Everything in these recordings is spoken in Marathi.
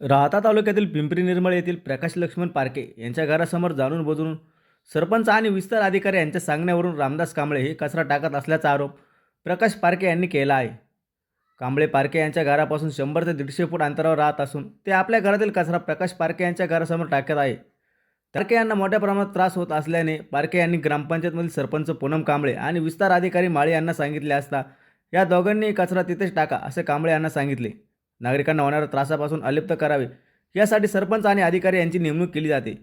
राहता तालुक्यातील पिंपरी निर्मळ येथील प्रकाश लक्ष्मण पारके यांच्या घरासमोर जाणून बुजून सरपंच आणि विस्तार अधिकारी यांच्या सांगण्यावरून रामदास कांबळे हे कचरा टाकत असल्याचा आरोप प्रकाश पारके यांनी केला आहे. कांबळे पारके यांच्या घरापासून शंभर ते दीडशे फूट अंतरावर राहत असून ते आपल्या घरातील कचरा प्रकाश पारके यांच्या घरासमोर टाकत आहे. पारके यांना मोठ्या प्रमाणात त्रास होत असल्याने पारके यांनी ग्रामपंचायतमधील सरपंच पूनम कांबळे आणि विस्तार अधिकारी माळे यांना सांगितले असता या दोघांनी कचरा तिथेच टाका असे कांबळे यांना सांगितले. नागरिकांना होणाऱ्या त्रासापासून अलिप्त करावे. यासाठी सरपंच आणि अधिकारी यांची नेमणूक केली जाते.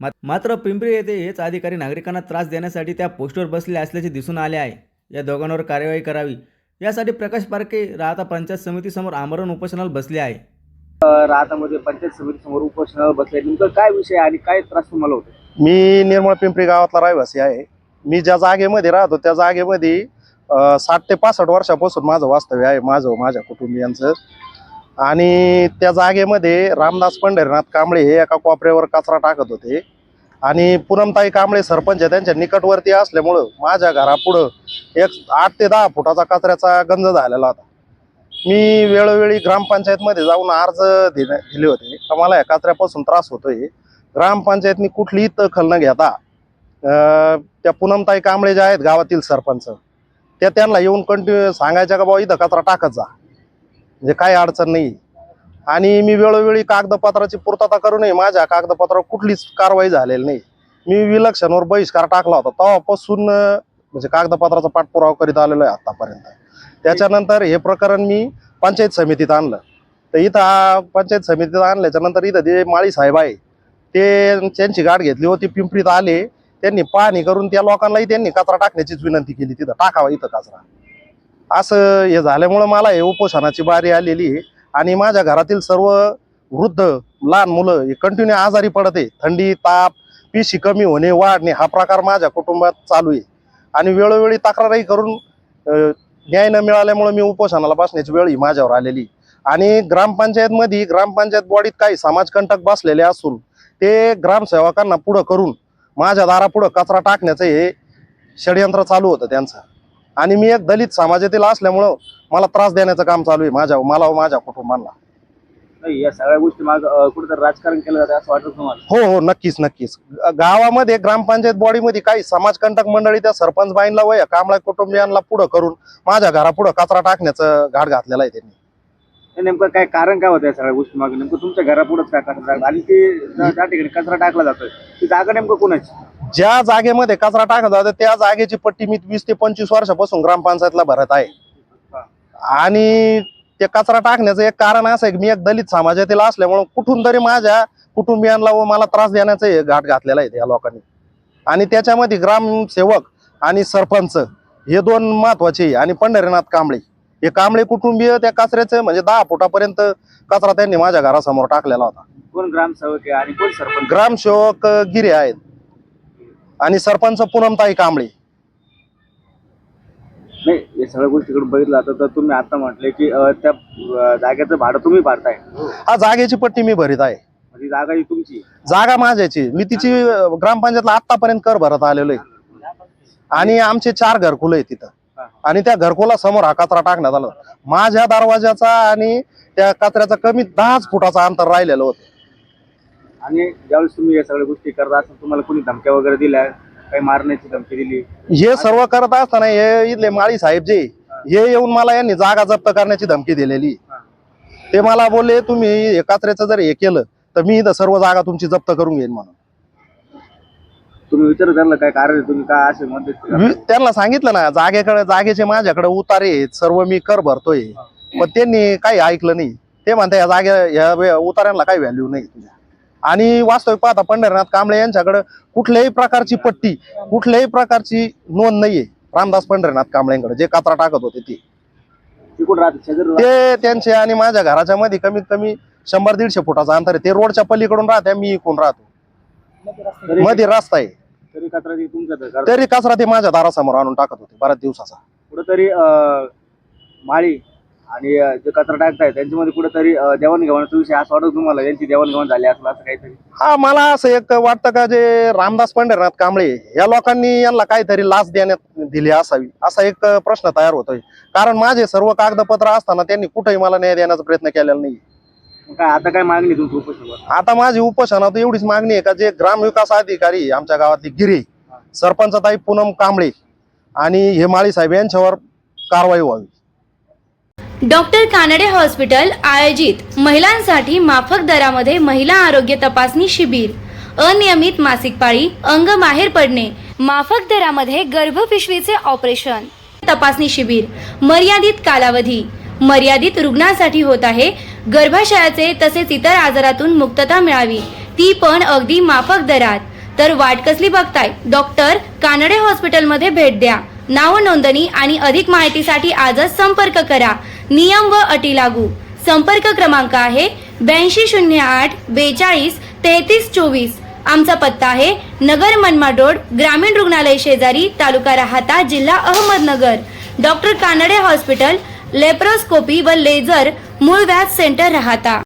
मात्र पिंपरी येथे हेच अधिकारी नागरिकांना त्रास देण्यासाठी त्या पोस्टवर बसले असल्याचे दिसून आले आहे. या दोघांवर कार्यवाही करावी. यासाठी प्रकाश पारके राहता पंचायत समितीसमोर आमरण उपोषणाला बसले आहे. राहतामध्ये पंचायत समिती समोर उपोषणाला बसले. नेमकं काय विषय आणि काय त्रास तुम्हाला होतो? मी निर्मळ पिंपरी गावातला रहिवासी आहे. मी ज्या जागेमध्ये राहतो त्या जागेमध्ये साठ ते पासष्ट वर्षापासून माझं वास्तव्य आहे. माझं माझ्या कुटुंबियांचं. आणि त्या जागेमध्ये रामदास पंढरीनाथ कांबळे हे एका कोपऱ्यावर कचरा टाकत होते. आणि पूनमताई कांबळे सरपंच आहे, त्यांच्या निकटवर्ती असल्यामुळं माझ्या घरापुढं एक आठ ते दहा फुटाचा कचऱ्याचा गंज झालेला होता. मी वेळोवेळी ग्रामपंचायतमध्ये जाऊन अर्ज दिले दिले होते. का मला या कचऱ्यापासून त्रास होतोय. ग्रामपंचायतनी कुठलीही दखल न घेता त्या पूनमताई कांबळे ज्या आहेत गावातील सरपंच त्या त्यांना येऊन कंटिन्यू सांगायच्या का बाबा इथं कचरा टाकत जा. म्हणजे काही अडचण नाही. आणि मी वेळोवेळी कागदपत्राची पूर्तता करूनही माझ्या कागदपत्रावर कुठलीच कारवाई झालेली नाही. मी विलक्षणवर बहिष्कार टाकला होता. तेव्हापासून म्हणजे कागदपत्राचा पाठपुरावा करीत आलेलो आहे आतापर्यंत. त्याच्यानंतर हे प्रकरण मी पंचायत समितीत आणलं. तर इथं पंचायत समितीत आणल्याच्या नंतर इथं जे माळी साहेब आहे ते त्यांची गाठ घेतली होती पिंपरीत आले. त्यांनी पाहणी करून त्या लोकांनाही त्यांनी कचरा टाकण्याचीच विनंती केली. तिथं टाकावा इथं कचरा. असं हे झाल्यामुळं मला हे उपोषणाची बारी आलेली आहे. आणि माझ्या घरातील सर्व वृद्ध लहान मुलं हे कंटिन्यू आजारी पडत आहे. थंडी ताप पिशी कमी होणे वाढणे हा प्रकार माझ्या कुटुंबात चालू आहे. आणि वेळोवेळी तक्रारही करून न्याय न मिळाल्यामुळे मी उपोषणाला बसण्याची वेळ ही माझ्यावर आलेली आणि ग्रामपंचायतमध्ये ग्रामपंचायत बॉडीत काही समाजकंटक बसलेले असून ते ग्रामसेवकांना पुढं करून माझ्या दारापुढं कचरा टाकण्याचं हे षडयंत्र चालू होतं त्यांचं. आणि मी एक दलित समाजातील असल्यामुळं मला त्रास देण्याचं काम चालू आहे माझ्या मला व माझ्या कुटुंबांना. नाही या सगळ्या गोष्टी माग कुठेतरी राजकारण केलं जातं असं वाटत तुम्हाला? हो हो नक्कीच नक्कीच. गावामध्ये ग्रामपंचायत बॉडीमध्ये काही समाजकंटक मंडळी त्या सरपंच बाईंना व या कांबळा कुटुंबियांना पुढं करून माझ्या घरापुढं कचरा टाकण्याचं घाट घातलेला आहे त्यांनी. हे नेमकं काय कारण काय होतं या सगळ्या गोष्टी मागे? नेमकं तुमच्या घरापुढेच काय कचरा टाकला आणि ते ज्या ज्या ठिकाणी कचरा टाकला जातोय. ती जागा नेमकं कोणाची? ज्या जागेमध्ये कचरा टाकला जातो त्या जागेची पट्टी मी वीस ते पंचवीस वर्षापासून ग्रामपंचायतला भरत आहे. आणि ते कचरा टाकण्याचं एक कारण असं आहे की मी एक दलित समाजातील असल्यामुळं कुठून तरी माझ्या कुटुंबियांना व मला त्रास देण्याचं हे घाट घातलेला आहे या लोकांनी. आणि त्याच्यामध्ये ग्रामसेवक आणि सरपंच हे दोन महत्त्वाचे. आणि पंढरीनाथ कांबळे. हे कांबळे कुटुंबीय त्या कचऱ्याचं म्हणजे दहा फुटापर्यंत कचरा त्यांनी माझ्या घरासमोर टाकलेला होता. कोण ग्रामसेवक आहे आणि कोण सरपंच ग्रामसेवक गिरे आहेत. आणि सरपंच पूनमताई कांबळे. नाही या सगळ्या गोष्टीकडे बघितलं जातं तर तुम्ही आता म्हटले की अं, त्या अं, जागेचं भाडं तुम्ही भरताय. हा जागेची पट्टी मी भरीत आहे. म्हणजे जागा ही तुमची. जागा माझ्याची. मी तिची अ, ग्रामपंचायतला आतापर्यंत कर भरत आलेलो आहे आणि आमचे चार घरकुल आहे तिथं. आणि त्या घरकुला समोर हा कचरा टाकण्यात आला माझ्या दरवाजाचा आणि त्या कचऱ्याचा कमी दहाच फुटाचा अंतर राहिलेलं होतं. आणि ज्यावेळेस तुम्ही या सगळ्या गोष्टी करत असाल तुम्हाला कोणी धमक्या वगैरे दिल्या? काही मारण्याची धमकी दिली? हे सर्व करत असताना हे इथले माळी साहेब जे हे येऊन मला यांनी जागा जप्त करण्याची धमकी दिलेली. ते मला बोलले तुम्ही हे कचऱ्याचं जर हे केलं तर मी इथं सर्व जागा तुमची जप्त करून घेईन म्हणून. तुम्ही विचार त्यांना काय कारण आहे? तुम्ही काय असे वि- त्यांना सांगितलं ना जागेकडे जागेचे माझ्याकडे उतारे आहेत सर्व मी कर भरतोय. पण त्यांनी काही ऐकलं नाही. ते म्हणते या जागे या वे- उतार्यांना काही व्हॅल्यू नाही. तुझ्या आणि वास्तविक पाहता पंढरीनाथ कांबळे यांच्याकडे कुठल्याही प्रकारची पट्टी कुठल्याही प्रकारची नोंद नाहीये रामदास पंढरीनाथ कांबळेंकडे. जे कचरा टाकत होते ते. ते त्यांचे आणि माझ्या घराच्या मध्ये कमीत कमी शंभर दीडशे फुटाचा अंतर आहे. ते रोडच्या पलीकडून राहते मी इकडून राहतो. मध्ये रस्ता आहे. तरी कचरा ती माझ्या दारासमोर आणून टाकत होते बऱ्याच दिवसाचा. कुठेतरी माळी आणि जे कचरा टाकताय त्यांच्यामध्ये कुठेतरी देवाणघेवाणीचा विषय असं वाटत तुम्हाला यांची देवाणघेवाण झाली असं काहीतरी? हा मला असं एक वाटतं का जे रामदास पंढरीनाथ कांबळे या लोकांनी यांना काहीतरी लाच देण्यात दिली असावी असा एक प्रश्न तयार होतोय. कारण माझे सर्व कागदपत्र असताना त्यांनी कुठेही मला न्याय देण्याचा प्रयत्न केलेला नाही काय आता काय मागणी तुमची उपोषणावर? आता माझी उपोषणात एवढीच मागणी आहे का जे ग्रामविकास अधिकारी आमच्या गावातले गिरी सरपंचताई पूनम कांबळे आणि हे माळी साहेब यांच्यावर कारवाई व्हावी. डॉक्टर कानडे हॉस्पिटल आयोजित महिलांसाठी माफक दरामध्ये महिला आरोग्य तपासणी शिबिर. अनियमित मासिक पाळी अंग बाहेर पडणे माफक दरामध्ये गर्भपिशवीचे ऑपरेशन. तपासणी शिबिर मर्यादित कालावधी. मर्यादित रुग्णांसाठी होत आहे. गर्भाशयाचे तसेच इतर आजारातून मुक्तता मिळावी. ती पण अगदी माफक दरात. तर वाट कसली बघताय? डॉक्टर कानडे हॉस्पिटलमध्ये भेट द्या. नाव नोंदणी आणि अधिक माहितीसाठी आजच संपर्क करा. नियम व अटी लागू. संपर्क क्रमांक आहे ब्याऐंशी शून्य आठ बेचाळीस तेहतीस चोवीस. आमचा पत्ता आहे नगर मनमाड रोड ग्रामीण रुग्णालय शेजारी तालुका राहता जिल्हा Ahmednagar. Doctor Kanade hospital laparoscopy व लेझर मूळ व्याज सेंटर राहता.